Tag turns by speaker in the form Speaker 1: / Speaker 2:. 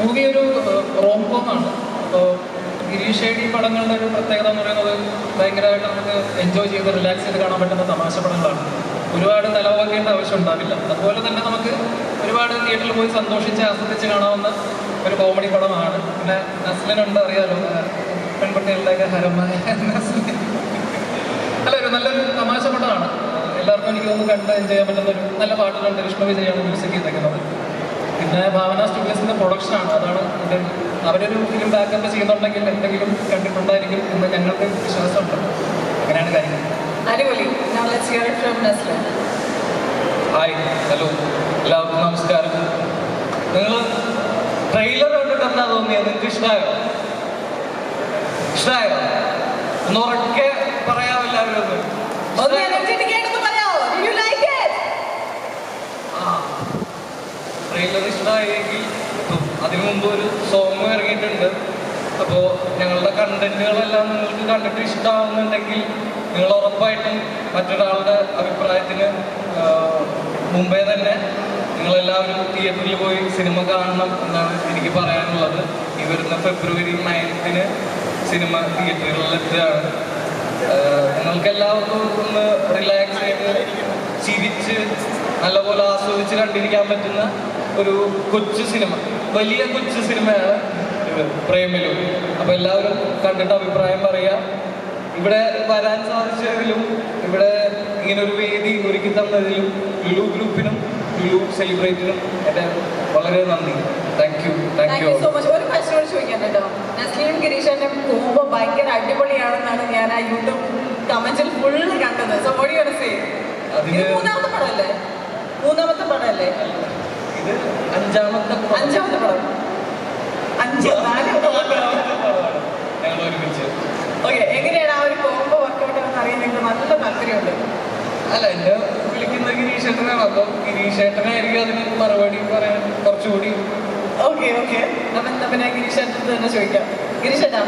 Speaker 1: Movie ഒരു റോംകോമാണ് അപ്പോൾ Girish D പടങ്ങളുടെ ഒരു പ്രത്യേകത എന്ന് പറയുന്നത് ഭയങ്കരമായിട്ട് നമുക്ക് എൻജോയ് ചെയ്ത് റിലാക്സ് ചെയ്ത് കാണാൻ പറ്റുന്ന തമാശ പടങ്ങളാണ്. ഒരുപാട് തലവാക്കേണ്ട ആവശ്യം ഉണ്ടാവില്ല. അതുപോലെ തന്നെ നമുക്ക് ഒരുപാട് തിയേറ്ററിൽ പോയി സന്തോഷിച്ച് ആസ്വദിച്ച് കാണാവുന്ന ഒരു കോമഡി പടമാണ്. പിന്നെ നസ്ലിനുണ്ട് അറിയാലോ പെൺകുട്ടികളുടെയൊക്കെ ഹരമായ നസ്ലിൻ. അല്ല ഒരു നല്ലൊരു തമാശ പടമാണ്. എല്ലാവർക്കും എനിക്ക് തോന്നുന്നു കണ്ട് എൻജോയ് ചെയ്യാൻ പറ്റുന്ന ഒരു നല്ല പാട്ടുകളുണ്ട് വിഷ്ണു വിജയാണ് മ്യൂസിക് ചെയ്തേക്കുന്നത്. പിന്നെ ഭാവന സ്റ്റുഡിയോസിന്റെ പ്രൊഡക്ഷനാണ് അതാണ് ഇത് അവരൊരു ഫിലിം ബാക്കപ്പ് ചെയ്യുന്നുണ്ടെങ്കിൽ എന്തെങ്കിലും കണ്ടിട്ടുണ്ടായിരിക്കും എന്ന് ഞങ്ങൾക്ക് വിശ്വാസമുണ്ട്. അങ്ങനെയാണ് കാര്യങ്ങൾ ഹായ് ഹലോ എല്ലാവർക്കും നമസ്കാരം. നിങ്ങൾ ട്രെയിലർ കണ്ടിട്ട് എന്താ തോന്നിയത്? നിങ്ങൾക്ക് ഇഷ്ടമായോ ഇഷ്ടമായോ ഒന്ന് ഉറക്കെ പറയാമോ എല്ലാവരും ട്രെയിലർ ഇഷ്ടമായെങ്കിൽ അതിനു മുമ്പ് ഒരു സോങ് ഇറങ്ങിയിട്ടുണ്ട്. അപ്പോൾ ഞങ്ങളുടെ കണ്ടന്റുകളെല്ലാം നിങ്ങൾക്ക് കണ്ടിട്ട് ഇഷ്ടമാവുന്നുണ്ടെങ്കിൽ നിങ്ങൾ ഉറപ്പായിട്ടും മറ്റൊരാളുടെ അഭിപ്രായത്തിന് മുമ്പേ തന്നെ നിങ്ങളെല്ലാവരും തിയേറ്ററിൽ പോയി സിനിമ കാണണം എന്നാണ് എനിക്ക് പറയാനുള്ളത്. ഈ വരുന്ന ഫെബ്രുവരി നയൻത്തിന് സിനിമ തിയേറ്ററുകളിൽ എത്തുകയാണ്. നിങ്ങൾക്ക് എല്ലാവർക്കും ഒന്ന് റിലാക്സ് ചെയ്ത് ചിരിച്ച് നല്ലപോലെ ആസ്വദിച്ച് കണ്ടിരിക്കാൻ പറ്റുന്ന ഒരു കൊച്ചു സിനിമ വലിയ കൊച്ചു സിനിമയാണ് പ്രേമിലും. അപ്പൊ അപ്പോൾ എല്ലാവരും കണ്ടിട്ട് അഭിപ്രായം പറയുക. ഇവിടെ വരാൻ സാധിച്ചതിലും ഇവിടെ ഇങ്ങനെ ഒരു വേദി ഒരുക്കി തന്നതിലും ലുലു ഗ്രൂപ്പിനും ലുലു സെലിബ്രേറ്റിനും എന്റെ വളരെ നന്ദി. Thank you thank you
Speaker 2: so much ഒരു കൂടി ചോദിക്കാൻ കേട്ടോ. നസ്ലിയും ഗിരീഷനും പോകുമ്പോൾ ഭയങ്കര അടിപൊളിയാണെന്നാണ് ഞാൻ ആ യൂട്യൂബ് കമന്റിൽ ഫുള്ള് കണ്ടത്. സോ
Speaker 1: അതിന്
Speaker 2: മൂന്നാമത്തെ പടമല്ലേ? മൂന്നാമത്തെ പടമല്ലേ?
Speaker 1: അഞ്ചാമത്തെ.
Speaker 2: അഞ്ചാമത്തെ പടം അഞ്ച് നാല്
Speaker 1: ഞങ്ങൾ ഒരുമിച്ച്.
Speaker 2: ഓക്കെ എങ്ങനെയാണ് ആ ഒരു കോംബോ വർക്കൗട്ട് എന്ന് അറിയാൻ നിങ്ങൾക്ക് നല്ല താല്പര്യമുണ്ട്?
Speaker 1: അല്ല എന്നെ വിളിക്കുന്ന ഗിരീഷേട്ടനാണ്. അപ്പം ഗിരീഷേട്ടനായിരിക്കും അതിന് മറുപടി പറയാൻ കുറച്ചുകൂടി
Speaker 2: ഓക്കെ ഓക്കെ. അപ്പം എന്താ പിന്നെ ഗിരീഷ് തന്നെ ചോദിക്കാം. ഗിരീഷേട്ടാ